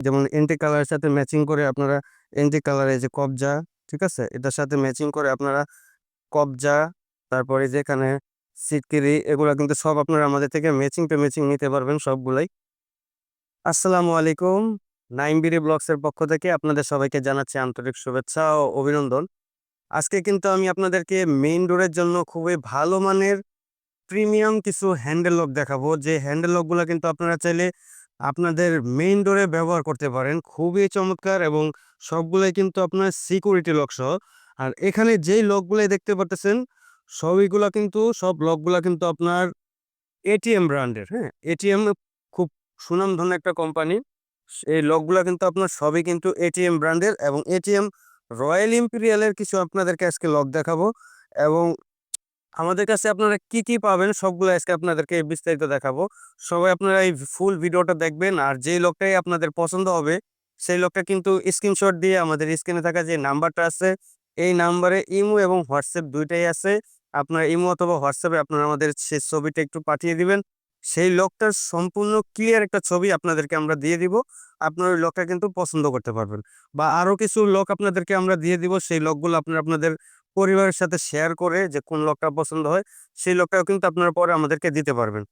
যেমন এন্টি কালারের সাথে ম্যাচিং করে আপনারা এন্টি কালারে যে কবজা, ঠিক আছে? এটার সাথে ম্যাচিং করে আপনারা কবজা, তারপরে যেখানে সিটকিরি, এগুলো কিন্তু সব আপনারা আমাদের থেকে ম্যাচিং টু ম্যাচিং নিতে পারবেন সবগুলাই। আসসালামু আলাইকুম। নাইমবিরি ব্লগসের পক্ষ থেকে আপনাদের সবাইকে জানাচ্ছি আন্তরিক শুভেচ্ছা ও অভিনন্দন। আজকে কিন্তু আমি আপনাদেরকে মেইন ডোরের জন্য খুবই ভালো মানের প্রিমিয়াম কিছু হ্যান্ডেল লক দেখাবো। যে হ্যান্ডেল লকগুলো কিন্তু আপনারা চাইলে আপনাদের মেইন ডোরে ব্যবহার করতে পারেন। খুবই চমৎকার এবং সবগুলোই কিন্তু আপনার সিকিউরিটি লক সহ। আর এখানে যেই লকগুলাই দেখতে পারতেছেন, সবইগুলা কিন্তু, সব লকগুলা কিন্তু আপনার এটিএম ব্র্যান্ডের হ্যাঁ? এটিএম খুব সুনামধন্য একটা কোম্পানি এই লকগুলা কিন্তু আপনার সবই কিন্তু এটিএম ব্র্যান্ডের এবং এটিএম রয়্যাল ইম্পিরিয়ালের কিছু আপনাদেরকে আজকে লক দেখাবো। এবং আমাদের কাছে আপনারা কি কি পাবেন সবগুলো আজকে আপনাদেরকে বিস্তারিত দেখাবো। সবাই আপনারা এই ফুল ভিডিওটা দেখবেন আর যেই লোকটাই আপনাদের পছন্দ হবে, সেই লোকটা কিন্তু স্ক্রিনশট দিয়ে আমাদের স্ক্রিনে থাকা যে নাম্বারটা আছে, এই নাম্বারে ইমো এবং হোয়াটসঅ্যাপ দুইটাই আছে। আপনার ইমো অথবা হোয়াটসঅ্যাপে আপনারা আমাদের সেই ছবিটা একটু পাঠিয়ে দিবেন। সেই লোকটার সম্পূর্ণ ক্লিয়ার একটা ছবি আপনাদেরকে আমরা দিয়ে দিব। আপনার ওই লোকটা কিন্তু পছন্দ করতে পারবেন। বা আরও কিছু লোক আপনাদেরকে আমরা দিয়ে দিব, সেই লোকগুলো আপনারা আপনাদের পরিবারের সাথে শেয়ার করে যে কোন লোকটা পছন্দ হয়, সেই লোকটাও কিন্তু আপনারা পরে আমাদেরকে দিতে পারবেন।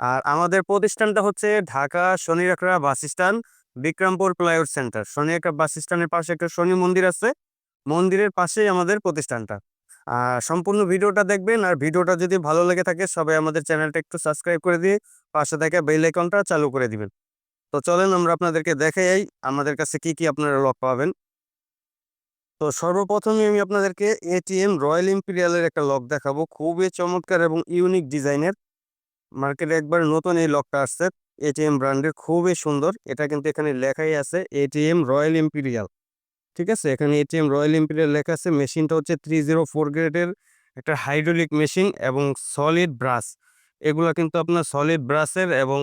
আর আমাদের প্রতিষ্ঠানটা হচ্ছে Dhaka Shonirakhra bus stand, Bikrampur flyover center. Shonirakhra bus স্ট্যান্ডের পাশে একটা শনি মন্দির আছে, মন্দিরের পাশেই আমাদের প্রতিষ্ঠানটা। আর সম্পূর্ণ ভিডিওটা দেখবেন, আর ভিডিওটা যদি ভালো লেগে থাকে সবাই আমাদের চ্যানেলটা একটু সাবস্ক্রাইব করে দিয়ে পাশে থেকে বেল আইকনটা চালু করে দিবেন। তো চলেন আমরা আপনাদেরকে দেখাই, আমাদের কাছে কি কি আপনারা লক পাবেন। তো সর্বপ্রথমে আমি আপনাদেরকে এটিএম রয়্যাল ইম্পিরিয়ালের একটা লক দেখাবো। খুবই চমৎকার এবং ইউনিক ডিজাইনের। মার্কেটে একবার নতুন এই লকটা আসছে। এটিএম ব্র্যান্ডের খুবই সুন্দর। এটা কিন্তু এখানে লেখাই আছে এটিএম রয়্যাল ইম্পিরিয়াল ঠিক আছে? এখানে এটিএম রয়্যাল ইম্পিরিয়াল লেখা আছে। মেশিনটা হচ্ছে থ্রি জিরো ফোর গ্রেডের একটা হাইড্রোলিক মেশিন এবং সলিড ব্রাশ এগুলো কিন্তু আপনার সলিড ব্রাশের এবং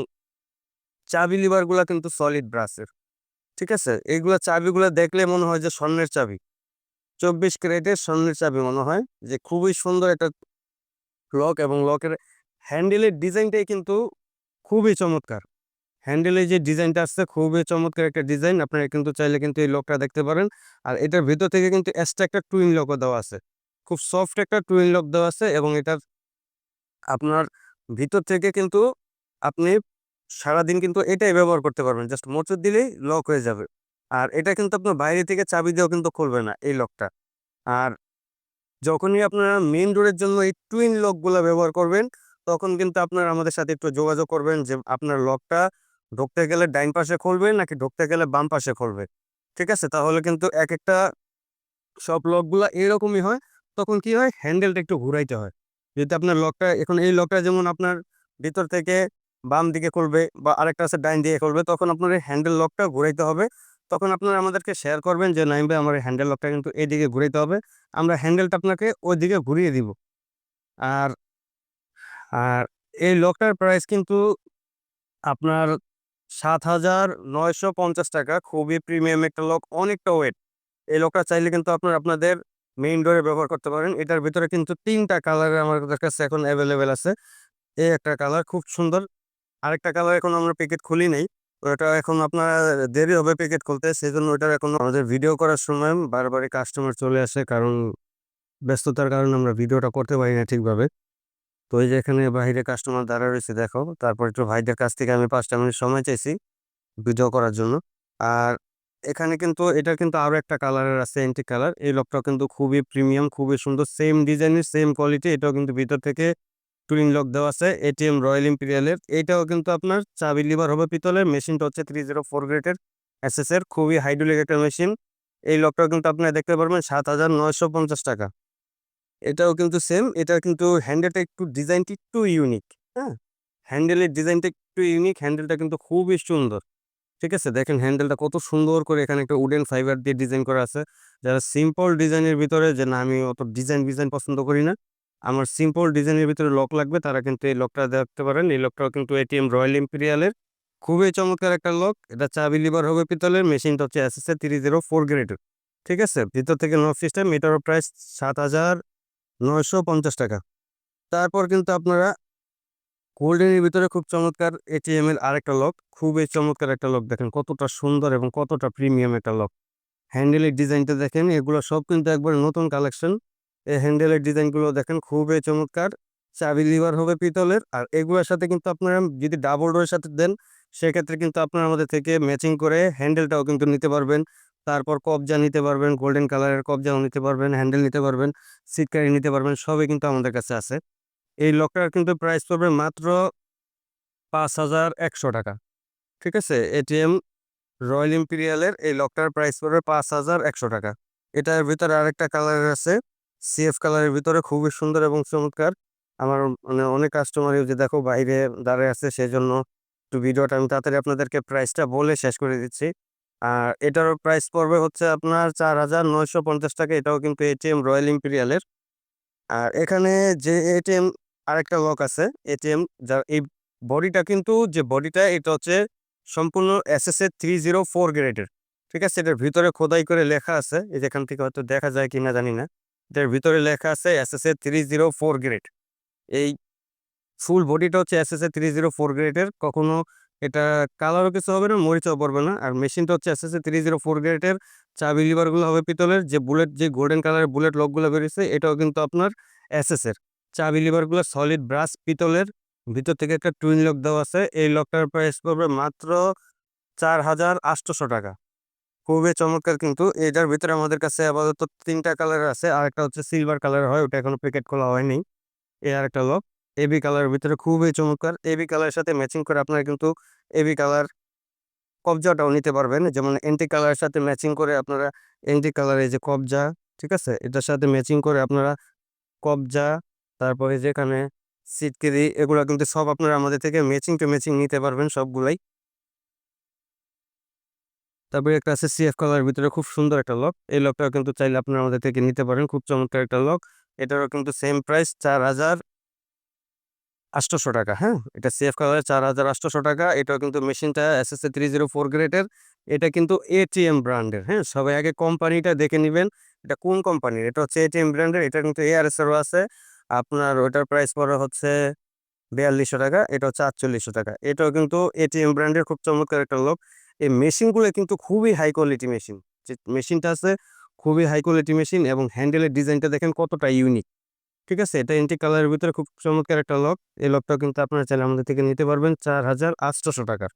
চাবি লিভারগুলো কিন্তু সলিড ব্রাশের ঠিক আছে? এইগুলা চাবিগুলো দেখলে মনে হয় যে স্বর্ণের চাবি। চব্বিশ ক্যারেটের স্বর্ণের চাবি মনে হয়। যে খুবই সুন্দর একটা লক এবং লকের হ্যান্ডেলের ডিজাইনটাই কিন্তু খুবই চমৎকার। হ্যান্ডেলের যে ডিজাইনটা আসছে খুবই চমৎকার একটা ডিজাইন। আপনারা কিন্তু চাইলে কিন্তু এই লকটা দেখতে পারেন। আর এটার ভিতর থেকে কিন্তু এক্সট্রা একটা টুইন লকও দেওয়া আছে। খুব সফট একটা টুইন লক দেওয়া আছে এবং এটার আপনার ভিতর থেকে কিন্তু আপনি সারাদিন কিন্তু এটাই ব্যবহার করতে পারবেন। জাস্ট মোচর দিলেই লক হয়ে যাবে। আর এটা কিন্তু আপনার বাইরে থেকে চাবি দিয়েও কিন্তু খুলবে না এই লকটা। আর যখনই আপনারা মেন ডোরের জন্য এই টুইন লকগুলো ব্যবহার করবেন, তখন কিন্তু আপনারা আমাদের সাথে একটু যোগাযোগ করবেন যে আপনার লকটা ঢুকতে গেলে ডাইন পাশে খুলবে নাকি ঢুকতে গেলে বাম পাশে খুলবে। ঠিক আছে? তাহলে কিন্তু এক একটা সব লকগুলো এরকমই হয়, তখন কি হয়? হ্যান্ডেলটা একটু ঘুরাইতে হয়। যদি আপনার লকটা এখন এই লকটা যেমন আপনার ভিতর থেকে বাম দিকে খুলবে বা আরেকটা আছে ডাইন দিকে খুলবে, তখন আপনার এই হ্যান্ডেল লকটা ঘুরাইতে হবে। তখন আপনারা আমাদেরকে শেয়ার করবেন যে নাইম ভাই, আমার হ্যান্ডেল লকটা কিন্তু এদিকে ঘুরাইতে হবে। আমরা হ্যান্ডেলটা আপনাকে ওই দিকে ঘুরিয়ে দিব। আর আর এই লকটার প্রাইস কিন্তু আপনার সাত হাজার নয়শো পঞ্চাশ টাকা। খুবই প্রিমিয়াম একটা লক অনেকটা ওয়েট এই লকটা চাইলে কিন্তু আপনার আপনাদের মেইন ডোরে ব্যবহার করতে পারেন। এটার ভিতরে কিন্তু তিনটা কালারের আমাদের কাছে এখন অ্যাভেলেবেল আছে। এই একটা কালার খুব সুন্দর। আরেকটা কালার এখন আমরা প্যাকেট খুলি নেই। ওটা এখন আপনার দেরি হবে প্যাকেট খুলতে সেই জন্য ওটার এখন আমাদের ভিডিও করার সময় বারবারই কাস্টমার চলে আসে, কারণ ব্যস্ততার কারণে আমরা ভিডিওটা করতে পারি না ঠিকভাবে। তো এই যে এখানে বাইরে কাস্টমার দাঁড়া রয়েছে, দেখো, তারপর একটু ভাইদের কাছ থেকে আমি পাঁচটা মিনিট সময় চাইছি ভিডিও করার জন্য। আর এখানে কিন্তু, এটা কিন্তু আরও একটা কালারের আছে এন্টি কালার এই লকটাও কিন্তু খুবই প্রিমিয়াম খুবই সুন্দর সেম ডিজাইনের সেম কোয়ালিটি এটাও কিন্তু ভিতর থেকে টুরিং লক দেওয়া আছে, এটিএম রয়্যাল ইম্পিরিয়ালের। এইটাও কিন্তু আপনার চাবি লিভার হবে পিতলের, মেশিনটা হচ্ছে থ্রি জিরো ফোর গ্রেডের এসএস এর, খুবই হাইড্রোলিক একটা মেশিন। এই লকটাও কিন্তু আপনারা দেখতে পারবেন সাত হাজার নয়শো পঞ্চাশ টাকা। এটাও কিন্তু সেম এটা কিন্তু হ্যান্ডেলটা একটু ডিজাইনটি একটু ইউনিক হ্যাঁ? হ্যান্ডেলের ডিজাইনটা একটু ইউনিক হ্যান্ডেলটা কিন্তু খুবই সুন্দর। ঠিক আছে? দেখেন হ্যান্ডেলটা কত সুন্দর করে এখানে একটা উডেন ফাইবার দিয়ে ডিজাইন করা আছে। যারা সিম্পল ডিজাইনের ভিতরে, যে না, আমি অত ডিজাইন ডিজাইন পছন্দ করি না। আমার সিম্পল ডিজাইনের ভিতরে লক লাগবে, তারা কিন্তু এই লকটা দেখতে পারেন। এই লকটাও কিন্তু এটিএম রয়্যাল ইম্পিরিয়ালের খুবই চমৎকার একটা লক এটা চাবি লিভার হবে পিতলের মেশিনটা হচ্ছে এসএসএ থ্রি জিরো ফোর গ্রেডের ঠিক আছে? ভিতর থেকে লক সিস্টেম এটারও প্রাইস সাত হাজার নয়শো পঞ্চাশ টাকা। তারপর কিন্তু আপনারা গোল্ডেনের ভিতরে খুব চমৎকার এটিএম এর আরেকটা লক খুবই চমৎকার একটা লক দেখেন, কতটা সুন্দর এবং কতটা প্রিমিয়াম একটা লক হ্যান্ডেলের ডিজাইনটা দেখেন, এগুলো সব কিন্তু একবার নতুন কালেকশন এই হ্যান্ডেলের ডিজাইনগুলো দেখেন খুবই চমৎকার। চাবি লিভার হবে পিতলের। আর এগুলোর সাথে কিন্তু আপনারা যদি ডাবল ডোরের সাথে দেন, সেক্ষেত্রে কিন্তু আপনারা আমাদের থেকে ম্যাচিং করে হ্যান্ডেলটাও কিন্তু নিতে পারবেন। তারপর কবজা নিতে পারবেন গোল্ডেন কালারের কবজাও নিতে পারবেন, হ্যান্ডেল নিতে পারবেন সিটকারি নিতে পারবেন, সবই কিন্তু আমাদের কাছে আছে। এই লকটার কিন্তু প্রাইস পড়বে মাত্র পাঁচ হাজার একশো টাকা। ঠিক আছে? এটিএম রয়্যাল ইম্পিরিয়ালের এই লকটার প্রাইস পড়বে পাঁচ হাজার একশো টাকা। এটার ভিতরে আরেকটা কালার আছে। সিএফ কালারের ভিতরে খুবই সুন্দর এবং চমৎকার। আমার মানে অনেক কাস্টমারই যে দেখো বাইরে দাঁড়িয়ে আছে সেই জন্য একটু ভিডিওটা আমি তাড়াতাড়ি আপনাদেরকে প্রাইসটা বলে শেষ করে দিচ্ছি। আর এটারও প্রাইস পড়বে হচ্ছে আপনার চার হাজার নয়শো পঞ্চাশ টাকা, এটাও কিন্তু এটিএম রয়্যাল ইম্পিরিয়ালের আর এখানে যে এটিএম আরেকটা লক আছে এটিএম যার এই বডিটা কিন্তু যে বডিটা এটা হচ্ছে সম্পূর্ণ S S SSA three zero four গ্রেডের ঠিক আছে? এটার ভিতরে খোদাই করে লেখা আছে যেখান থেকে হয়তো দেখা যায় কিনা জানি না। এটার ভিতরে লেখা আছে এসএসএ থ্রি জিরো ফোর গ্রেড এই ফুল বডিটা হচ্ছে এসএসএ থ্রি জিরো ফোর গ্রেডের কখনো এটা কালারও কিছু হবে না, মরিচাও পড়বে না। আর মেশিনটা হচ্ছে এসএসএ থ্রি জিরো ফোর গ্রেডের চাবি লিভারগুলো হবে পিতলের। যে বুলেট যে গোল্ডেন কালারের বুলেট লকগুলো বেরিয়েছে, এটাও কিন্তু আপনার এসএস এর। চাবি লিভারগুলো সলিড ব্রাশ পিতলের। ভিতর থেকে একটা টুইন লক দেওয়া আছে। এই লকটার প্রাইস পড়বে মাত্র চার হাজার আটশোশো টাকা। খুবই চমৎকার কিন্তু। এটার ভিতরে আমাদের কাছে আপাতত তিনটা কালার আছে। আর একটা হচ্ছে সিলভার কালার হয়, ওটা এখনও প্যাকেট খোলা হয়নি। এ আর একটা লক এবি কালারের ভিতরে খুবই চমৎকার। এবি কালারের সাথে ম্যাচিং করে আপনারা কিন্তু এবি কালার কবজাটাও নিতে পারবেন। যেমন এন্টি কালারের সাথে ম্যাচিং করে আপনারা এন্টি কালারের যে কবজা, ঠিক আছে? এটার সাথে ম্যাচিং করে আপনারা কবজা, তারপরে যেখানে সিটকিরি, এগুলো কিন্তু সব আপনারা আমাদের থেকে ম্যাচিং টু ম্যাচিং নিতে পারবেন সবগুলাই। তারপরে একটা আছে সিএফ কালারের ভিতরে খুব সুন্দর একটা লক এই লকটাও কিন্তু চাইলে আপনারা আমাদের থেকে নিতে পারেন, খুব চমৎকার একটা লক এটারও কিন্তু সেম প্রাইস চার হাজার আটশোশো টাকা হ্যাঁ? এটা সিএফ কালারের চার হাজার আটশোশো টাকা। এটাও কিন্তু মেশিনটা S S three zero four গ্রেডের এটা কিন্তু এটিএম ব্র্যান্ডের হ্যাঁ? সবাই আগে কোম্পানিটা দেখে নেবেন, এটা কোন কোম্পানির এটা হচ্ছে এটিএম ব্র্যান্ডের এটা কিন্তু এআরএস এরও আছে। আপনার ওটার প্রাইস পড়ে হচ্ছে বিয়াল্লিশশো টাকা এটা হচ্ছে আটচল্লিশশো টাকা। এটাও কিন্তু এটিএম ব্র্যান্ডের খুব চমৎকার একটা লোক এই মেশিনগুলো কিন্তু খুবই হাই কোয়ালিটি মেশিন যে মেশিনটা আছে, খুবই হাই কোয়ালিটি মেশিন এবং হ্যান্ডেলের ডিজাইনটা দেখেন কতটা ইউনিক ঠিক আছে? এটা এন্টি কালারের ভিতরে খুব চমৎকার একটা লক এই লকটাও কিন্তু আপনারা চাইলে আমাদের থেকে নিতে পারবেন চার হাজার আটশোশো টাকার।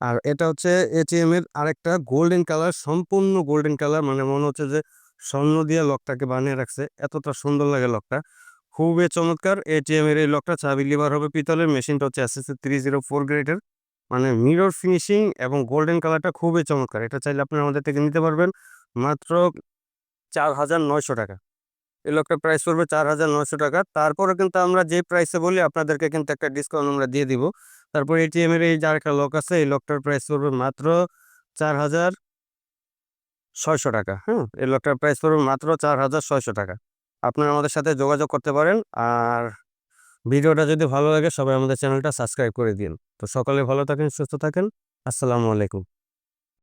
আর এটা হচ্ছে এটিএম এর আরেকটা গোল্ডেন কালার সম্পূর্ণ গোল্ডেন কালার মানে মনে হচ্ছে যে স্বর্ণ দিয়ে লকটাকে বানিয়ে রাখছে। এতটা সুন্দর লাগে লকটা খুবই চমৎকার। এটিএম এর এই লকটা চাবি লিভার হবে পিতলের। মেশিনটা হচ্ছে এসএসসি থ্রি জিরো ফোর গ্রেডের মানে মিরর ফিনিশিং এবং গোল্ডেন কালারটা খুবই চমৎকার। এটা চাইলে আপনারা আমাদের থেকে নিতে পারবেন মাত্র চার হাজার নয়শো টাকা। এই লকটার প্রাইস পড়বে চার হাজার নয়শো টাকা। তারপরে কিন্তু আমরা যে প্রাইসে বলি, আপনাদেরকে কিন্তু একটা ডিসকাউন্ট আমরা দিয়ে দিব। তারপর এটিএম এর এই যার একটা লক আছে, এই লকটার প্রাইস পড়বে মাত্র চার হাজার ছয়শো টাকা। হ্যাঁ এই লকটার প্রাইস পড়বে মাত্র চার হাজার ছয়শো টাকা। আপনারা আমাদের সাথে যোগাযোগ করতে পারেন। আর ভিডিওটা যদি ভালো লাগে সবাই আমাদের চ্যানেলটা সাবস্ক্রাইব করে দিন। তো সকলে ভালো থাকেন, সুস্থ থাকেন। আসসালামু আলাইকুম।